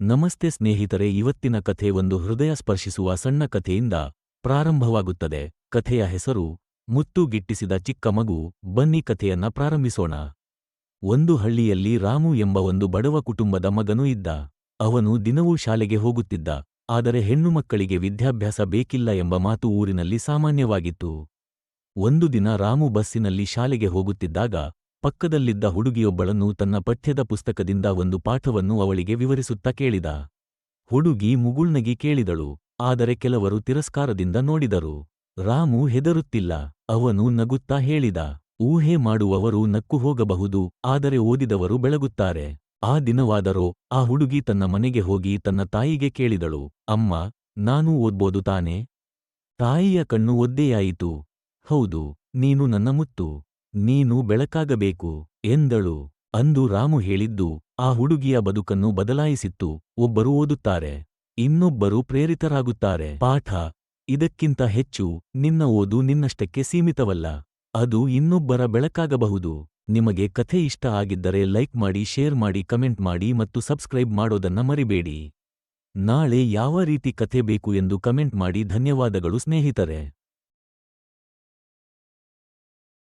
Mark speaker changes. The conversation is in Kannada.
Speaker 1: ನಮಸ್ತೆ ಸ್ನೇಹಿತರೆ, ಇವತ್ತಿನ ಕಥೆ ಒಂದು ಹೃದಯ ಸ್ಪರ್ಶಿಸುವ ಸಣ್ಣ ಕಥೆಯಿಂದ ಪ್ರಾರಂಭವಾಗುತ್ತದೆ. ಕಥೆಯ ಹೆಸರು, ಮುತ್ತು ಗಿಟ್ಟಿಸಿದ ಚಿಕ್ಕ ಮಗು, ಬನ್ನಿ ಕಥೆಯನ್ನ ಪ್ರಾರಂಭಿಸೋಣ. ಒಂದು ಹಳ್ಳಿಯಲ್ಲಿ ರಾಮು ಎಂಬ ಒಂದು ಬಡವ ಕುಟುಂಬದ ಮಗನು ಇದ್ದ. ಅವನು ದಿನವೂ ಶಾಲೆಗೆ ಹೋಗುತ್ತಿದ್ದ. ಆದರೆ ಹೆಣ್ಣುಮಕ್ಕಳಿಗೆ ವಿದ್ಯಾಭ್ಯಾಸ ಬೇಕಿಲ್ಲ ಎಂಬ ಮಾತು ಊರಿನಲ್ಲಿ ಸಾಮಾನ್ಯವಾಗಿತ್ತು. ಒಂದು ದಿನ ರಾಮು ಬಸ್ಸಿನಲ್ಲಿ ಶಾಲೆಗೆ ಹೋಗುತ್ತಿದ್ದಾಗ ಪಕ್ಕದಲ್ಲಿದ್ದ ಹುಡುಗಿಯೊಬ್ಬಳನ್ನು ತನ್ನ ಪಠ್ಯದ ಪುಸ್ತಕದಿಂದ ಒಂದು ಪಾಠವನ್ನು ಅವಳಿಗೆ ವಿವರಿಸುತ್ತಾ ಕೇಳಿದ. ಹುಡುಗಿ ಮುಗುಳ್ನಗಿ ಕೇಳಿದಳು, ಆದರೆ ಕೆಲವರು ತಿರಸ್ಕಾರದಿಂದ ನೋಡಿದರು. ರಾಮು ಹೆದರುತ್ತಿಲ್ಲ, ಅವನು ನಗುತ್ತಾ ಹೇಳಿದ, ಊಹೆ ಮಾಡುವವರು ನಕ್ಕು ಹೋಗಬಹುದು, ಆದರೆ ಓದಿದವರು ಬೆಳಗುತ್ತಾರೆ. ಆ ದಿನವಾದರೋ, ಆ ಹುಡುಗಿ ತನ್ನ ಮನೆಗೆ ಹೋಗಿ ತನ್ನ ತಾಯಿಗೆ ಕೇಳಿದಳು, ಅಮ್ಮ, ನಾನೂ ಓದ್ಬೋದು ತಾನೆ? ತಾಯಿಯ ಕಣ್ಣು ಒದ್ದೆಯಾಯಿತು. ಹೌದು, ನೀನು ನನ್ನ ಮುತ್ತು. ನೀನು ಬೆಳಕಾಗಬೇಕು ಎಂದಳು. ಅಂದು ರಾಮು ಹೇಳಿದ್ದು, ಆ ಹುಡುಗಿಯ ಬದುಕನ್ನು ಬದಲಾಯಿಸಿತ್ತು. ಒಬ್ಬರು ಓದುತ್ತಾರೆ, ಇನ್ನೊಬ್ಬರು ಪ್ರೇರಿತರಾಗುತ್ತಾರೆ. ಪಾಠ ಇದಕ್ಕಿಂತ ಹೆಚ್ಚು, ನಿನ್ನ ಓದು ನಿನ್ನಷ್ಟಕ್ಕೆ ಸೀಮಿತವಲ್ಲ. ಅದು ಇನ್ನೊಬ್ಬರ ಬೆಳಕಾಗಬಹುದು. ನಿಮಗೆ ಕಥೆ ಇಷ್ಟ ಆಗಿದ್ದರೆ ಲೈಕ್ ಮಾಡಿ, ಶೇರ್ ಮಾಡಿ, ಕಮೆಂಟ್ ಮಾಡಿ ಮತ್ತು ಸಬ್ಸ್ಕ್ರೈಬ್ ಮಾಡೋದನ್ನ ಮರಿಬೇಡಿ. ನಾಳೆ ಯಾವ ರೀತಿ ಕಥೆ ಬೇಕು ಎಂದು ಕಮೆಂಟ್ ಮಾಡಿ ಧನ್ಯವಾದಗಳು ಸ್ನೇಹಿತರೆ.